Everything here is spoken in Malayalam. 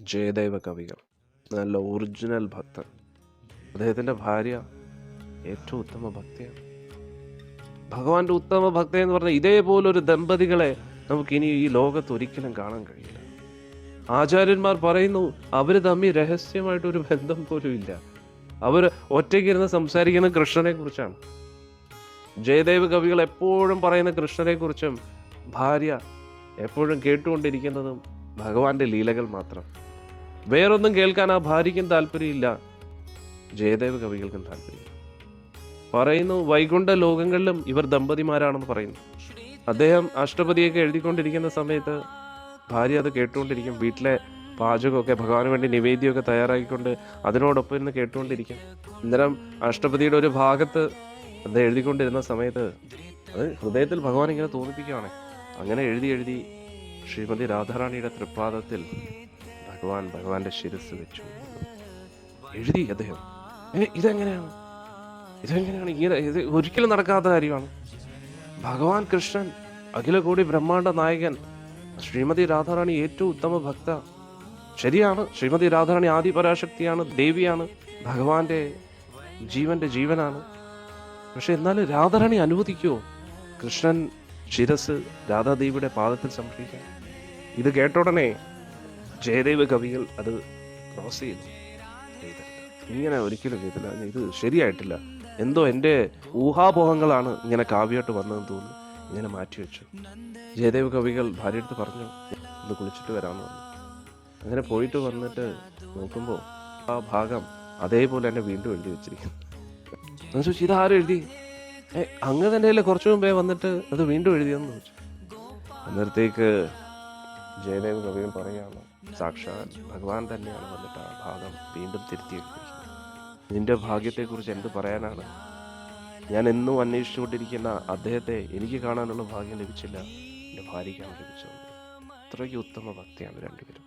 ജയദേവ കവികൾ നല്ല ഒറിജിനൽ ഭക്തൻ. അദ്ദേഹത്തിന്റെ ഭാര്യ ഏറ്റവും ഉത്തമ ഭക്തിയാണ്. ഭഗവാന്റെ ഉത്തമ ഭക്ത എന്ന് പറഞ്ഞാൽ ഇതേപോലൊരു ദമ്പതികളെ നമുക്കിനി ഈ ലോകത്ത് ഒരിക്കലും കാണാൻ കഴിയില്ല. ആചാര്യന്മാർ പറയുന്നു അവർ തമ്മിൽ രഹസ്യമായിട്ടൊരു ബന്ധം പോലും ഇല്ല. അവർ ഒറ്റയ്ക്കിരുന്ന് സംസാരിക്കുന്ന കൃഷ്ണനെ കുറിച്ചാണ്. ജയദേവ് കവികൾ എപ്പോഴും പറയുന്ന കൃഷ്ണനെ കുറിച്ചും ഭാര്യ എപ്പോഴും കേട്ടുകൊണ്ടിരിക്കുന്നതും ഭഗവാന്റെ ലീലകൾ മാത്രം. വേറൊന്നും കേൾക്കാൻ ആ ഭാര്യയ്ക്കും താല്പര്യമില്ല. ജയദേവ് കവികൾക്കും താല്പര്യമില്ല. പറയുന്നു വൈകുണ്ഠ ലോകങ്ങളിലും ഇവർ ദമ്പതിമാരാണെന്ന് പറയുന്നു. അദ്ദേഹം അഷ്ടപതിയൊക്കെ എഴുതിക്കൊണ്ടിരിക്കുന്ന സമയത്ത് ഭാര്യ അത് കേട്ടുകൊണ്ടിരിക്കും. വീട്ടിലെ പാചകമൊക്കെ ഭഗവാന് വേണ്ടി നിവേദ്യമൊക്കെ തയ്യാറാക്കിക്കൊണ്ട് അതിനോടൊപ്പം ഇരുന്ന് കേട്ടുകൊണ്ടിരിക്കും. അന്നേരം അഷ്ടപതിയുടെ ഒരു ഭാഗത്ത് അത് എഴുതിക്കൊണ്ടിരുന്ന സമയത്ത് അത് ഹൃദയത്തിൽ ഭഗവാൻ ഇങ്ങനെ തോന്നിപ്പിക്കുകയാണ് അങ്ങനെ എഴുതി എഴുതി ശ്രീമതി രാധാറാണിയുടെ തൃപ്പാദത്തിൽ ഭഗവാൻ ഭഗവാന്റെ ശിരസ് വെച്ചു. എഴുതി അദ്ദേഹം. ഇതെങ്ങനെയാണ്? ഇതെങ്ങനെയാണ് ഇങ്ങനെ ഇത് ഒരിക്കലും നടക്കാത്ത കാര്യമാണ്. ഭഗവാൻ കൃഷ്ണൻ അഖില കോടി ബ്രഹ്മാണ്ട നായകൻ ശ്രീമതി രാധാറാണി ഏറ്റവും ഉത്തമ ഭക്ത. ശരിയാണ് ശ്രീമതി രാധാറാണി ആദി പരാശക്തിയാണ് ദേവിയാണ് ഭഗവാന്റെ ജീവന്റെ ജീവനാണ്. പക്ഷെ എന്നാലും രാധാറാണി അനുവദിക്കുമോ കൃഷ്ണൻ ശിരസ് രാധാദേവിയുടെ പാദത്തിൽ സംരക്ഷിക്കാൻ? ഇത് കേട്ട ഉടനെ ജയദേവ് കവികൾ അത് ക്രോസ് ചെയ്തു ഇങ്ങനെ ഒരിക്കലും ചെയ്തില്ല ഇത് ശരിയായിട്ടില്ല. എന്തോ എന്റെ ഊഹാപോഹങ്ങളാണ് ഇങ്ങനെ കാവ്യമായിട്ട് വന്നതെന്ന് തോന്നുന്നു. ഇങ്ങനെ മാറ്റിവെച്ചു ജയദേവ് കവികൾ ഭാര്യയെടുത്ത് പറഞ്ഞു ഒന്ന് കുളിച്ചിട്ട് വരാമെന്ന് പറഞ്ഞു. അങ്ങനെ പോയിട്ട് വന്നിട്ട് നോക്കുമ്പോൾ ആ ഭാഗം അതേപോലെ തന്നെ വീണ്ടും എഴുതി വെച്ചിരിക്കുന്നു. ഞാൻ ചോദിച്ചു ഇതാരും എഴുതി? ഏ അങ്ങ് തന്നെയല്ലേ കുറച്ചു മുമ്പേ വന്നിട്ട് അത് വീണ്ടും എഴുതിയെന്ന് ചോദിച്ചു. അന്നേരത്തേക്ക് ജയദേവ് കവികൾ പറയുകയാണ് സാക്ഷാൽ ഭഗവാൻ തന്നെയാണ് വന്നിട്ട് ആ ഭാഗം വീണ്ടും തിരുത്തിയെടുത്തിരിക്കുന്നത് നിന്റെ ഭാഗ്യത്തെക്കുറിച്ച് എന്ത് പറയാനാണ്? ഞാൻ എന്നും അന്വേഷിച്ചുകൊണ്ടിരിക്കുന്ന അദ്ദേഹത്തെ എനിക്ക് കാണാനുള്ള ഭാഗ്യം ലഭിച്ചില്ല എന്റെ ഭാര്യയ്ക്കാണ് ലഭിച്ചത് അത്രയ്ക്ക് ഉത്തമ ഭക്തിയാണ് രണ്ടുപേരും.